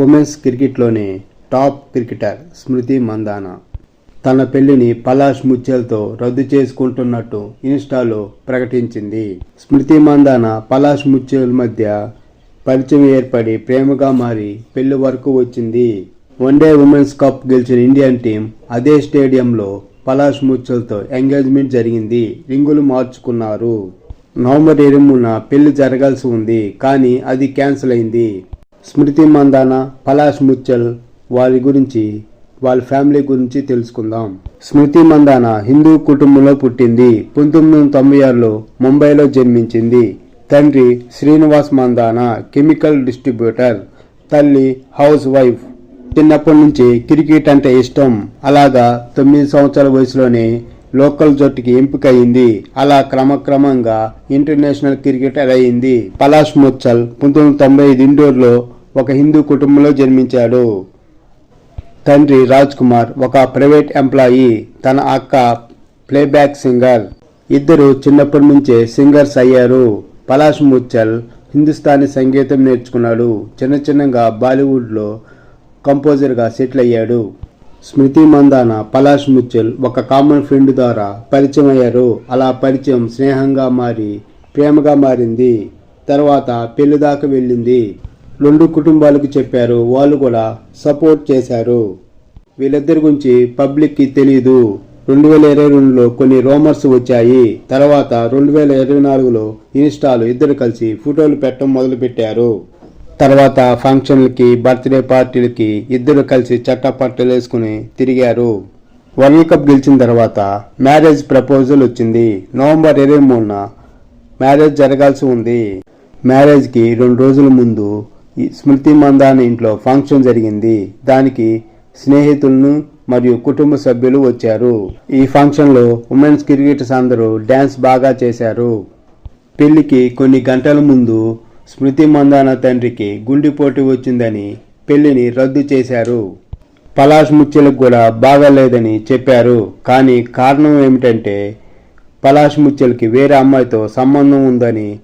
Women's క్రికెట్లోనే top cricketer Smriti Mandhana. తన పెళ్ళిని పలాష్ ముత్యాలతో రద్దు చేసుకుంటున్నట్టు ఇన్స్టాలో ప్రకటించింది. స్మృతి మందానా పలాష్ ముత్యాల మధ్య పరిచయం ఏర్పడి ప్రేమగా మారి పెళ్ళి వరకు వచ్చింది. వన్డే ఉమెన్స్ కప్ గెలిచిన ఇండియన్ టీం అదే స్టేడియంలో పలాష్ ముచ్చల్తో ఎంగేజ్మెంట్ జరిగింది. రింగులు మార్చుకున్నారు. నవంబర్ ఇరవైన పెళ్ళి జరగాల్సి ఉంది కానీ అది క్యాన్సిల్ అయింది. స్మృతి మందాన పలాష్ ముచ్చల్ వారి గురించి వాళ్ళ ఫ్యామిలీ గురించి తెలుసుకుందాం. స్మృతి మందాన హిందూ కుటుంబంలో పుట్టింది. పంతొమ్మిది వందల తొంభై ఆరులో ముంబైలో జన్మించింది. తండ్రి శ్రీనివాస్ మందాన కెమికల్ డిస్ట్రిబ్యూటర్ తల్లి హౌస్ వైఫ్. చిన్నప్పటి నుంచి క్రికెట్ అంటే ఇష్టం. అలాగా తొమ్మిది సంవత్సరాల వయసులోనే లోకల్ జట్టుకి ఎంపిక అయింది అలా క్రమక్రమంగా ఇంటర్నేషనల్ క్రికెటర్ అయింది పలాష్ ముచ్చల్ పంతొమ్మిది వందల తొంభై ఐదు ఇండోర్లో ఒక హిందూ కుటుంబంలో జన్మించాడు. తండ్రి రాజ్ కుమార్ ఒక ప్రైవేట్ ఎంప్లాయీ తన అక్క ప్లేబ్యాక్ సింగర్. ఇద్దరు చిన్నప్పటి నుంచే సింగర్స్ అయ్యారు. పలాష్ ముచ్చల్ హిందుస్థానీ సంగీతం నేర్చుకున్నాడు. చిన్న చిన్నగా బాలీవుడ్లో కంపోజర్గా సెటిల్ అయ్యాడు. స్మృతి మందాన పలాష్ ముచ్చల్ ఒక కామన్ ఫ్రెండ్ ద్వారా పరిచయం అయ్యారు. అలా పరిచయం స్నేహంగా మారి ప్రేమగా మారింది. తర్వాత పెళ్ళి దాకా వెళ్ళింది. రెండు కుటుంబాలకు చెప్పారు. వాళ్ళు కూడా సపోర్ట్ చేశారు. వీళ్ళిద్దరి గురించి పబ్లిక్కి తెలియదు రెండు వేల ఇరవై రెండులో కొన్ని రోమర్స్ వచ్చాయి. తర్వాత రెండు వేల ఇరవై నాలుగులో ఇన్స్టాలు ఇద్దరు కలిసి ఫోటోలు పెట్టడం మొదలుపెట్టారు. తర్వాత ఫంక్షన్లకి బర్త్డే పార్టీలకి ఇద్దరు కలిసి చట్టపట్టలు వేసుకుని తిరిగారు. వరల్డ్ కప్ గెలిచిన తర్వాత మ్యారేజ్ ప్రపోజల్ వచ్చింది. నవంబర్ ఇరవై మూడున మ్యారేజ్ జరగాల్సి ఉంది. మ్యారేజ్కి రెండు రోజుల ముందు స్మృతి మందాన ఇంట్లో ఫంక్షన్ జరిగింది. దానికి స్నేహితులను మరియు కుటుంబ సభ్యులు వచ్చారు. ఈ ఫంక్షన్లో ఉమెన్స్ క్రికెటర్స్ అందరూ డ్యాన్స్ బాగా చేశారు. పెళ్ళికి కొన్ని గంటల ముందు స్మృతి మందాన తండ్రికి గుండెపోటు వచ్చిందని పెళ్ళిని రద్దు చేశారు. పలాష్ ముచ్చెలకు కూడా బాగాలేదని చెప్పారు. కానీ కారణం ఏమిటంటే పలాష్ ముచ్చెలకి వేరే అమ్మాయితో సంబంధం ఉందని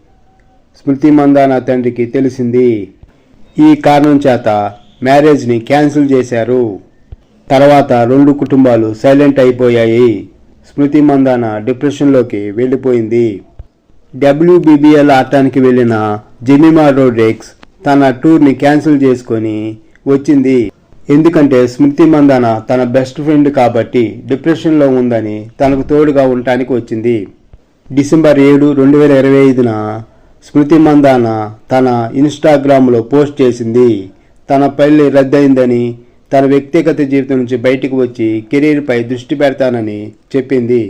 స్మృతి మందాన తండ్రికి తెలిసింది. ఈ కారణం చేత మ్యారేజ్ని క్యాన్సిల్ చేశారు. తర్వాత రెండు కుటుంబాలు సైలెంట్ అయిపోయాయి. స్మృతి మందాన డిప్రెషన్లోకి వెళ్ళిపోయింది. డబ్ల్యూబీబీఎల్ ఆడటానికి వెళ్ళిన జెమిమా రోడ్రిక్స్ తన టూర్ని క్యాన్సిల్ చేసుకొని వచ్చింది. ఎందుకంటే స్మృతి మందాన తన బెస్ట్ ఫ్రెండ్ కాబట్టి డిప్రెషన్లో ఉందని తనకు తోడుగా ఉండటానికి వచ్చింది. డిసెంబర్ ఏడు రెండు వేల ఇరవై ఐదున స్మృతి మందాన తన ఇన్స్టాగ్రామ్లో పోస్ట్ చేసింది. తన పెళ్ళి రద్దయిందని తన వ్యక్తిగత జీవితం నుంచి బయటకు వచ్చి కెరీర్పై దృష్టి పెడతానని చెప్పింది.